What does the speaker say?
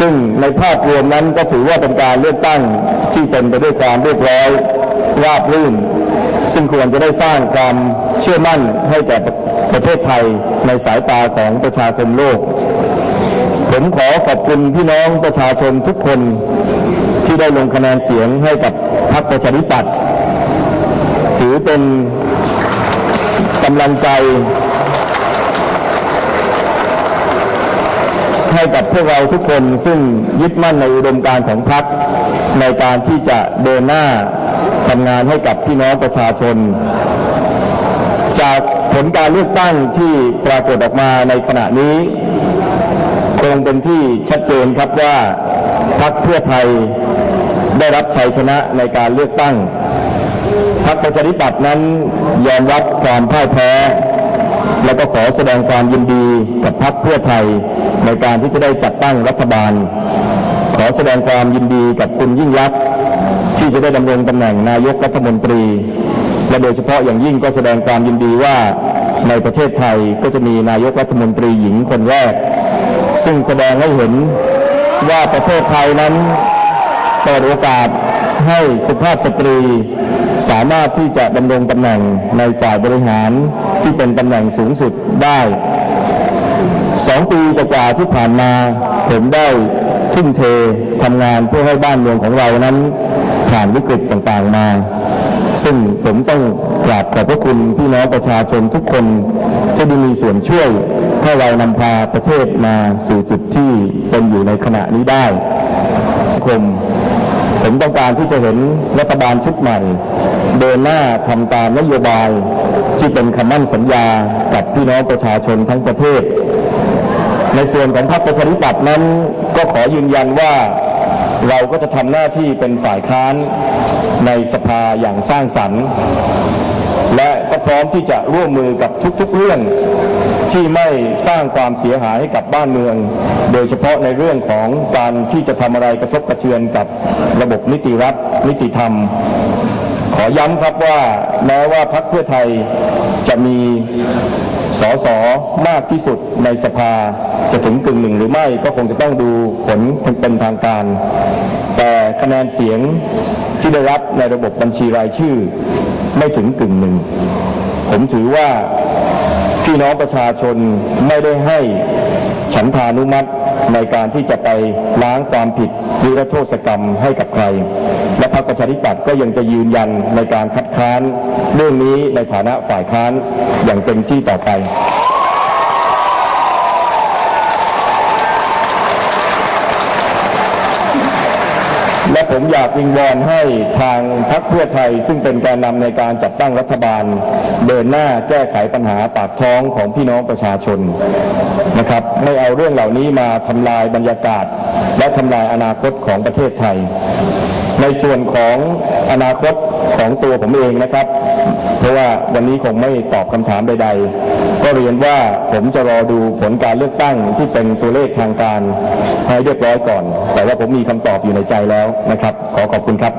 ซึ่งในภาพรวมนั้นก็ถือว่าเป็นการเลือกตั้งที่เป็นไปด้วยความเรียบร้อยราบรื่น ซึ่งควรจะได้สร้างความเชื่อมั่นให้แก่ประเทศไทยในสายตาของประชาคมโลก ผมขอขอบคุณพี่น้องประชาชนทุกคนที่ได้ลงคะแนนเสียงให้กับพรรคประชาธิปัตย์ถือเป็นกำลังใจ ให้กับพวกเราทุกคนซึ่งยึดมั่นในอุดมการณ์ของพรรคในการที่จะเดินหน้าทำงานให้กับพี่น้องประชาชน จากผลการเลือกตั้งที่ปรากฏออกมาในขณะนี้ คงเป็นที่ชัดเจนครับว่าพรรคเพื่อไทยได้รับชัยชนะในการเลือกตั้งพรรคประชาธิปัตย์นั้นยอมรับความพ่ายแพ้ และก็ขอแสดงความยินดีกับพรรคเพื่อไทย ในการที่จะได้จัดตั้งรัฐบาล ขอแสดงความยินดีกับคุณยิ่งรักษณ์ที่จะได้ดำรงตำแหน่งนายกรัฐมนตรี และโดยเฉพาะอย่างยิ่งก็แสดงความยินดีว่าในประเทศไทยก็จะมีนายกรัฐมนตรีหญิงคนแรก ซึ่งแสดงให้เห็นว่าประเทศไทยนั้นเปิดโอกาสให้สุภาพสตรี สามารถที่จะดำรงตำแหน่งในฝ่ายบริหาร ที่เป็นตำแหน่งสูงสุดได้สองปีกว่าที่ผ่านมาผมได้ทุ่มเททำงานเพื่อให้บ้านเมืองของเรานั้นผ่านวิกฤตต่างๆมา ซึ่งผมต้องกราบขอบพระคุณพี่น้องประชาชนทุกคนที่ได้มีส่วนช่วยให้เรานำพาประเทศมาสู่จุดที่เป็นอยู่ในขณะนี้ได้คมผมต้องการที่จะเห็นรัฐบาลชุดใหม่ เดินหน้าทำตามนโยบายที่เป็นคำมั่นสัญญากับพี่น้องประชาชนทั้งประเทศ ในส่วนของพรรคประชาธิปัตย์นั้นก็ขอยืนยันว่าเราก็จะทำหน้าที่เป็นฝ่ายค้านในสภาอย่างสร้างสรรค์ และก็พร้อมที่จะร่วมมือกับทุกๆเรื่องที่ไม่สร้างความเสียหายให้กับบ้านเมือง โดยเฉพาะในเรื่องของการที่จะทำอะไรกระทบกระเทือนกับระบบนิติรัฐนิติธรรม อย้ำครับว่าแม้ว่าพรรคเพื่อไทยจะมีสสมากที่สุดในสภาจะถึงกึ่งหนึ่งหรือไม่ก็คงจะต้องดูผลเป็นทางการ แต่คะแนนเสียงที่ได้รับในระบบบัญชีรายชื่อ ไม่ถึงกึ่งหนึ่ง ผมถือว่าพี่น้องประชาชนไม่ได้ให้ฉันทานุมัติในการที่จะไปล้างความผิด นิรโทษกรรมให้กับใคร และพรรคประชาธิปัตย์ก็ยังจะยืนยันในการคัดค้านเรื่องนี้ในฐานะฝ่ายค้านอย่างเต็มที่ต่อไป และผมอยากวิงวอนให้ทางพรรคเพื่อไทย ซึ่งเป็นแกนนำในการจัดตั้งรัฐบาล เดินหน้าแก้ไขปัญหาปากท้องของพี่น้องประชาชนนะครับไม่เอาเรื่องเหล่านี้มาทำลายบรรยากาศ และทำลายอนาคตของประเทศไทย ในส่วนของอนาคตของตัวผมเองนะครับ เพราะว่าวันนี้คงไม่ตอบคำถามใด ๆ ก็เรียนว่าผมจะรอดูผลการเลือกตั้งที่เป็นตัวเลขทางการให้เรียบร้อยก่อน แต่ว่าผมมีคำตอบอยู่ในใจแล้วนะครับ ขอขอบคุณครับ